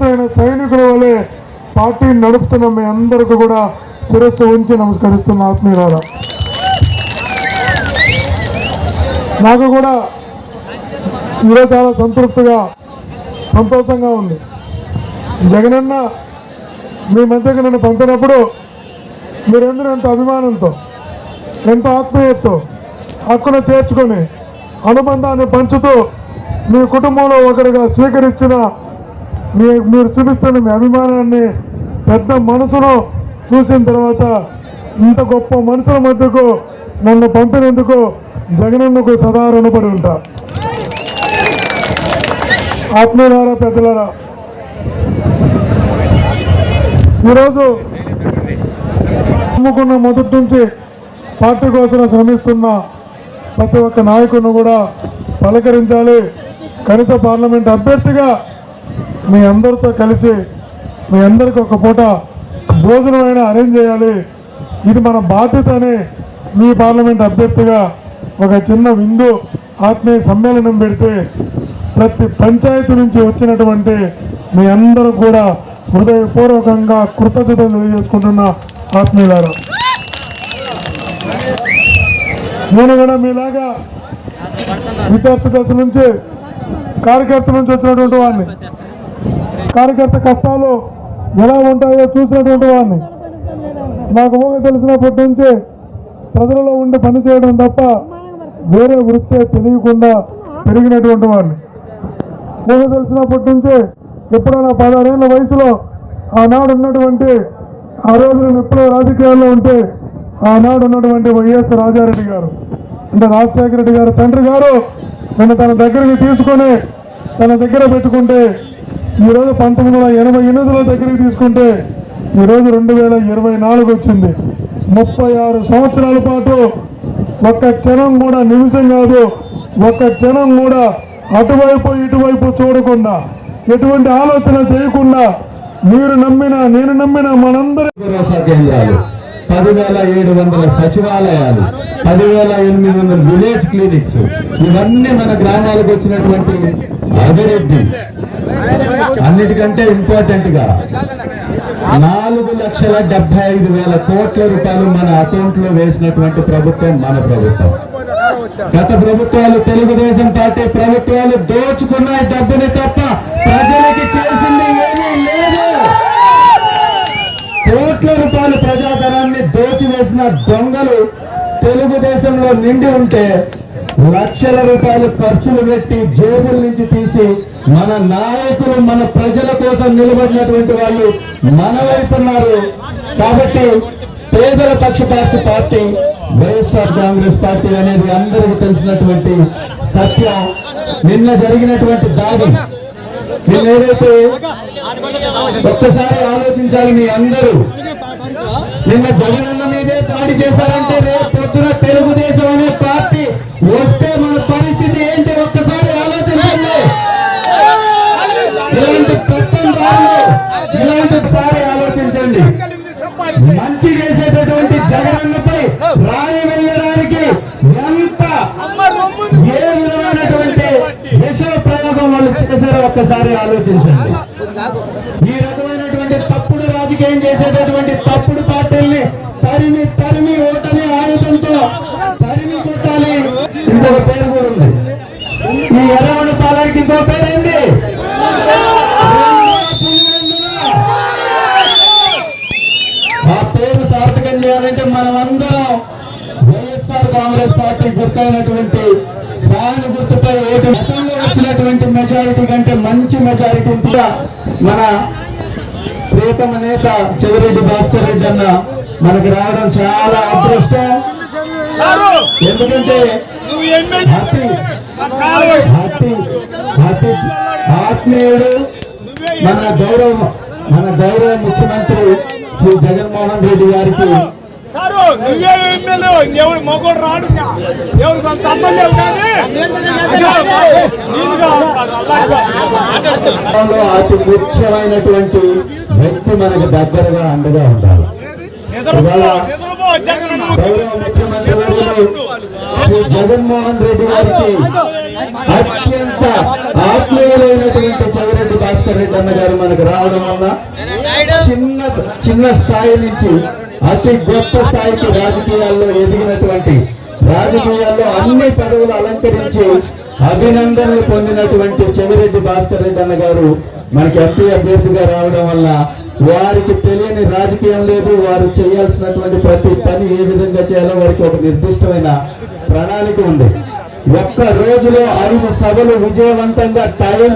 నిబద్ధమైన సైనికుల వలె పార్టీని నడుపుతున్న. మీ అందరికీ కూడా శిరస్సు ఉంచి నమస్కరిస్తున్న ఆత్మీయులారా. నాకు కూడా ఈరోజు చాలా సంతృప్తిగా సంతోషంగా ఉంది. జగనన్న మీ మధ్యకి నన్ను పంపినప్పుడు మీరందరూ ఎంత అభిమానంతో ఎంత ఆత్మీయతతో హక్కును చేర్చుకొని అనుబంధాన్ని పంచుతూ మీ కుటుంబంలో ఒకరిగా స్వీకరించిన మీ మీరు చూపిస్తున్న మీ అభిమానాన్ని పెద్ద మనసును చూసిన తర్వాత ఇంత గొప్ప మనుషుల మధ్యకు నన్ను పంపినందుకు జగనన్నకు సదా రుణపడి ఉంటా. ఆత్మీయులారా పెద్దలారా ఈరోజు అమ్ముకున్న మొదటి నుంచి పార్టీ కోసం శ్రమిస్తున్న ప్రతి ఒక్క నాయకుడిని కూడా పలకరించాలి. కనీస పార్లమెంట్ అభ్యర్థిగా మీ అందరితో కలిసి మీ అందరికి ఒక పూట భోజనమైనా అరేంజ్ చేయాలి. ఇది మన బాధ్యత అని మీ పార్లమెంట్ అభ్యర్థిగా ఒక చిన్న విందు ఆత్మీయ సమ్మేళనం పెడితే ప్రతి పంచాయతీ నుంచి వచ్చినటువంటి మీ అందరూ కూడా హృదయపూర్వకంగా కృతజ్ఞతలు తెలియజేసుకుంటున్న ఆత్మీయులారా. నేను కూడా మీలాగా విద్యార్థి దశ నుంచి కార్యకర్త నుంచి వచ్చినటువంటి వాడిని. కార్యకర్త కష్టాలు ఎలా ఉంటాయో చూసినటువంటి వాడిని నాకు ఊహ తెలిసినప్పటి నుంచి ప్రజలలో ఉండి పని చేయడం తప్ప వేరే వృత్తే తెలియకుండా పెరిగినటువంటి వాడిని ఊహ తెలిసినప్పటి నుంచి ఎప్పుడైనా పదహారేళ్ళ వయసులో ఆనాడు ఉన్నటువంటి ఆ రోజు నేను ఎప్పుడో రాజకీయాల్లో ఉంటే ఆనాడు ఉన్నటువంటి వైఎస్ రాజారెడ్డి గారు. అంటే రాజశేఖర రెడ్డి గారు తండ్రి గారు నన్ను తన దగ్గరికి తీసుకొని తన దగ్గర పెట్టుకుంటే ఈరోజు పంతొమ్మిది వందల ఎనభై ఎనిమిదిలో దగ్గరికి తీసుకుంటే ఈరోజు రెండు వేల ఇరవై నాలుగు వచ్చింది. ముప్పై ఆరు సంవత్సరాల పాటు ఒక్క క్షణం కూడా నిమిషం కాదు ఒక్క క్షణం కూడా అటువైపు ఇటువైపు చూడకుండా ఎటువంటి ఆలోచన చేయకుండా మీరు నమ్మిన నేను నమ్మిన మనందరూ కేంద్రాలు పదివేల ఏడు వందల సచివాలయాలు పదివేల ఎనిమిది వందల విలేజ్ క్లినిక్స్ ఇవన్నీ మన గ్రామాలకు వచ్చినటువంటి అభివృద్ధి. అన్నిటికంటే ఇంపార్టెంట్గా నాలుగు లక్షల డెబ్బై ఐదు వేల కోట్ల రూపాయలు మన అకౌంట్లో వేసినటువంటి ప్రభుత్వం మన ప్రభుత్వం. గత ప్రభుత్వాలు తెలుగుదేశం పార్టీ ప్రభుత్వాలు దోచుకున్న డబ్బుని తప్ప ప్రజలకి చేసిన దొంగలు తెలుగుదేశంలో నిండి ఉంటే లక్షల రూపాయలు ఖర్చులు పెట్టి జేబుల నుంచి తీసి మన నాయకులు మన ప్రజల కోసం నిలబడినటువంటి వాళ్ళు మన వైపు కాబట్టి పేదల పక్షపాతి పార్టీ వైఎస్ఆర్ కాంగ్రెస్ పార్టీ అనేది అందరికీ తెలిసినటువంటి సత్యం. నిన్న జరిగినటువంటి దాడి. నిన్న ఏదైతే ఒక్కసారి ఆలోచించాలి మీ అందరూ. నిన్న జగన్ మీదే దాడి చేశారంటే రేపు పొద్దున తెలుగుదేశం అనే పార్టీ వస్తే మన పరిస్థితి ఏంటి? ఒక్కసారి ఆలోచించండి. ఇలాంటి పెత్తందారులు ఇలాంటి ఒకసారి ఆలోచించండి. మంచి చేసేటటువంటి జగనన్నపై రాయి వెళ్ళడానికి ఎంత ఏ విధమైనటువంటి విష ప్రయోగం వాళ్ళు చేశారో ఒక్కసారి ఆలోచించండి. ఈ రకమైనటువంటి తప్పుడు రాజకీయం చేసేటటువంటి ఇంకో పేరు ఏంటి ఆ పేరు సార్థకం చేయాలంటే మనమందరం వైఎస్ఆర్ కాంగ్రెస్ పార్టీ గుర్తైనటువంటి ఫ్యాన్ గుర్తుపై ఓటు గతంలో వచ్చినటువంటి మెజారిటీ కంటే మంచి మెజారిటీ కూడా మన ప్రియతమ నేత చెవిరెడ్డి భాస్కర్ రెడ్డి అన్న మనకి రావడం చాలా అదృష్టం. ఎందుకంటే ఆత్మీయుడు మన గౌరవ మన గౌరవ ముఖ్యమంత్రి శ్రీ జగన్మోహన్ రెడ్డి గారికి. సారు ఎమ్మెల్యే ఎవరు మొగోడు రాడు ఎవరు కానీ. అతి ముఖ్యమైనటువంటి వ్యక్తి మనకు దగ్గరగా అండగా ఉండాలి. గౌరవ ముఖ్యమంత్రి శ్రీ జగన్మోహన్ రెడ్డి గారికి అత్యంత ఆత్మీయులైనటువంటి చదిరెడ్డి భాస్కర్ రెడ్డి అన్న గారు మనకు రావడం వల్ల చిన్న చిన్న స్థాయి నుంచి అతి గొప్ప స్థాయికి రాజకీయాల్లో ఎదిగినటువంటి రాజకీయాల్లో అన్ని పదవులు అలంకరించి అభినందనలు పొందినటువంటి చెవిరెడ్డి భాస్కర్ రెడ్డి అన్న గారు మనకి ఎంపీ అభ్యర్థిగా రావడం వల్ల వారికి తెలియని రాజకీయం లేదు. వారు చేయాల్సినటువంటి ప్రతి పని ఏ విధంగా చేయాలో వారికి ఒక నిర్దిష్టమైన ప్రణాళిక ఉంది. ఒక్క రోజులో ఐదు సభలు విజయవంతంగా టైం